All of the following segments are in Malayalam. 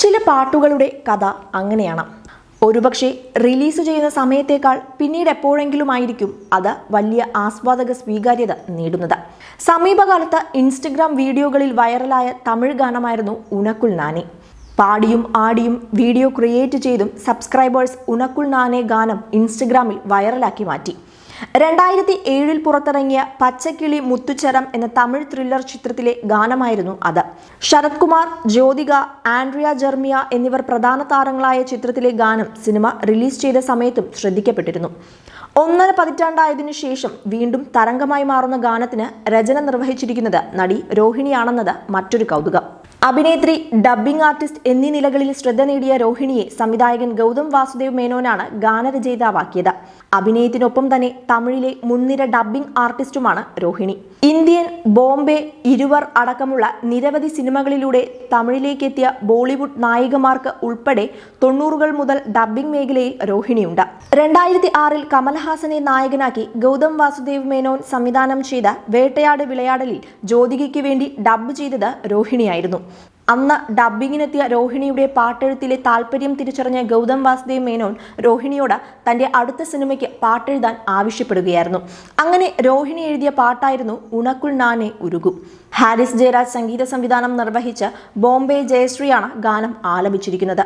ചില പാട്ടുകളുടെ കഥ അങ്ങനെയാണ്. ഒരുപക്ഷെ റിലീസ് ചെയ്യുന്ന സമയത്തേക്കാൾ പിന്നീട് എപ്പോഴെങ്കിലും ആയിരിക്കും അത് വലിയ ആസ്വാദക സ്വീകാര്യത നേടുന്നത്. സമീപകാലത്ത് ഇൻസ്റ്റഗ്രാം വീഡിയോകളിൽ വൈറലായ തമിഴ് ഗാനമായിരുന്നു ഉനക്കുൾ നാനി. പാടിയും ആടിയും വീഡിയോ ക്രിയേറ്റ് ചെയ്തും സബ്സ്ക്രൈബേഴ്സ് ഉനക്കുൾ നാനെ ഗാനം ഇൻസ്റ്റഗ്രാമിൽ വൈറലാക്കി മാറ്റി. രണ്ടായിരത്തി ഏഴിൽ പുറത്തിറങ്ങിയ പച്ചക്കിളി മുത്തുച്ചരം എന്ന തമിഴ് ത്രില്ലർ ചിത്രത്തിലെ ഗാനമായിരുന്നു അത്. ശരത് കുമാർ ജ്യോതിക ആൻഡ്രിയ ജെർമിയ എന്നിവർ പ്രധാന താരങ്ങളായ ചിത്രത്തിലെ ഗാനം സിനിമ റിലീസ് ചെയ്ത സമയത്തും ശ്രദ്ധിക്കപ്പെട്ടിരുന്നു. ഒന്നര പതിറ്റാണ്ടായതിനു ശേഷം വീണ്ടും തരംഗമായി മാറുന്ന ഗാനത്തിന് രചന നിർവഹിച്ചിരിക്കുന്നത് നടി രോഹിണിയാണെന്നത് മറ്റൊരു കൗതുകം. അഭിനേത്രി ഡബ്ബിംഗ് ആർട്ടിസ്റ്റ് എന്നീ നിലകളിൽ ശ്രദ്ധ നേടിയ രോഹിണിയെ സംവിധായകൻ ഗൗതം വാസുദേവ് മേനോനാണ് ഗാനരചയിതാവാക്കിയത്. അഭിനയത്തിനൊപ്പം തന്നെ തമിഴിലെ മുൻനിര ഡബ്ബിംഗ് ആർട്ടിസ്റ്റുമാണ് രോഹിണി. ഇന്ത്യൻ ബോംബെ ഇരുവർ അടക്കമുള്ള നിരവധി സിനിമകളിലൂടെ തമിഴിലേക്കെത്തിയ ബോളിവുഡ് നായികമാർക്ക് ഉൾപ്പെടെ തൊണ്ണൂറുകൾ മുതൽ ഡബ്ബിംഗ് മേഖലയിൽ രോഹിണിയുണ്ട്. രണ്ടായിരത്തി ആറിൽ കമൽഹാസനെ നായകനാക്കി ഗൗതം വാസുദേവ് മേനോൻ സംവിധാനം ചെയ്ത വേട്ടയാട് വിളയാടലിൽ ജ്യോതികയ്ക്ക് വേണ്ടി ഡബ്ബ് ചെയ്തത് രോഹിണിയായിരുന്നു. അന്ന് ഡബ്ബിങ്ങിനെത്തിയ രോഹിണിയുടെ പാട്ടെഴുത്തിലെ താല്പര്യം തിരിച്ചറിഞ്ഞ ഗൗതം വാസുദേവ് മേനോൻ രോഹിണിയോട് തന്റെ അടുത്ത സിനിമയ്ക്ക് പാട്ടെഴുതാൻ ആവശ്യപ്പെടുകയായിരുന്നു. അങ്ങനെ രോഹിണി എഴുതിയ പാട്ടായിരുന്നു ഉണക്കുൾ നാനെ ഉരുകു. ഹാരിസ് ജയരാജ് സംഗീത സംവിധാനം നിർവഹിച്ച് ബോംബെ ജയശ്രീയാണ് ഗാനം ആലപിച്ചിരിക്കുന്നത്.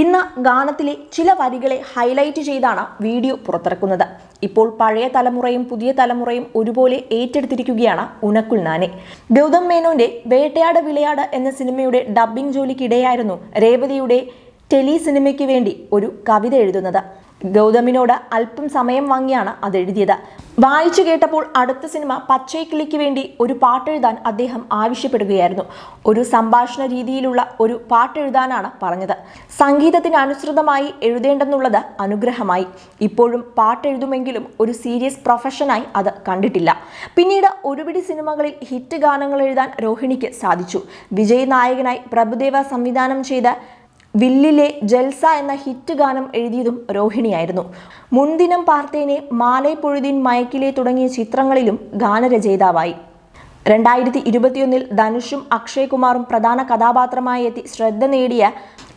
ഇന്ന് ഗാനത്തിലെ ചില വരികളെ ഹൈലൈറ്റ് ചെയ്താണ് വീഡിയോ പുറത്തിറക്കുന്നത്. ഇപ്പോൾ പഴയ തലമുറയും പുതിയ തലമുറയും ഒരുപോലെ ഏറ്റെടുത്തിരിക്കുകയാണ് ഉനക്കുൽ നാനെ. ഗൗതം മേനോന്റെ വേട്ടയാട് വിളയാട് എന്ന സിനിമയുടെ ഡബ്ബിംഗ് ജോലിക്കിടെയായിരുന്നു രേവതിയുടെ ടെലി സിനിമയ്ക്ക് വേണ്ടി ഒരു കവിത എഴുതുന്നത്. ഗൗതമിനോട് അല്പം സമയം വാങ്ങിയാണ് അത് എഴുതിയത്. വായിച്ചു കേട്ടപ്പോൾ അടുത്ത സിനിമ പച്ചൈക്കിളിക്ക് വേണ്ടി ഒരു പാട്ടെഴുതാൻ അദ്ദേഹം ആവശ്യപ്പെടുകയായിരുന്നു. ഒരു സംഭാഷണ രീതിയിലുള്ള ഒരു പാട്ടെഴുതാനാണ് പറഞ്ഞത്. സംഗീതത്തിന് അനുസൃതമായി എഴുതേണ്ടെന്നുള്ളത് അനുഗ്രഹമായി. ഇപ്പോഴും പാട്ടെഴുതുമെങ്കിലും ഒരു സീരിയസ് പ്രൊഫഷനായി അത് കണ്ടിട്ടില്ല. പിന്നീട് ഒരുപിടി സിനിമകളിൽ ഹിറ്റ് ഗാനങ്ങൾ എഴുതാൻ രോഹിണിക്ക് സാധിച്ചു. വിജയ് നായകനായി പ്രഭുദേവ സംവിധാനം ചെയ്ത വില്ലിലെ ജൽസ എന്ന ഹിറ്റ് ഗാനം എഴുതിയതും രോഹിണിയായിരുന്നു. മുൻദിനം പാർത്തേനെ മാലൈ പൊഴുതിൻ മയക്കിലെ തുടങ്ങിയ ചിത്രങ്ങളിലും ഗാനരചയിതാവായി. രണ്ടായിരത്തി ഇരുപത്തിയൊന്നിൽ ധനുഷും അക്ഷയ് കുമാറും പ്രധാന കഥാപാത്രമായി എത്തി ശ്രദ്ധ നേടിയ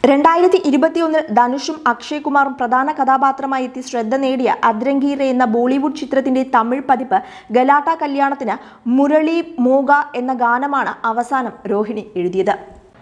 രണ്ടായിരത്തി ഇരുപത്തിയൊന്നിൽ ധനുഷും അക്ഷയ് കുമാറും പ്രധാന കഥാപാത്രമായി എത്തി ശ്രദ്ധ നേടിയ അദ്രംഗീറെ എന്ന ബോളിവുഡ് ചിത്രത്തിന്റെ തമിഴ് പതിപ്പ് ഗലാട്ട കല്യാണത്തിന് മുരളി മോഗ എന്ന ഗാനമാണ് അവസാനം രോഹിണി എഴുതിയത്.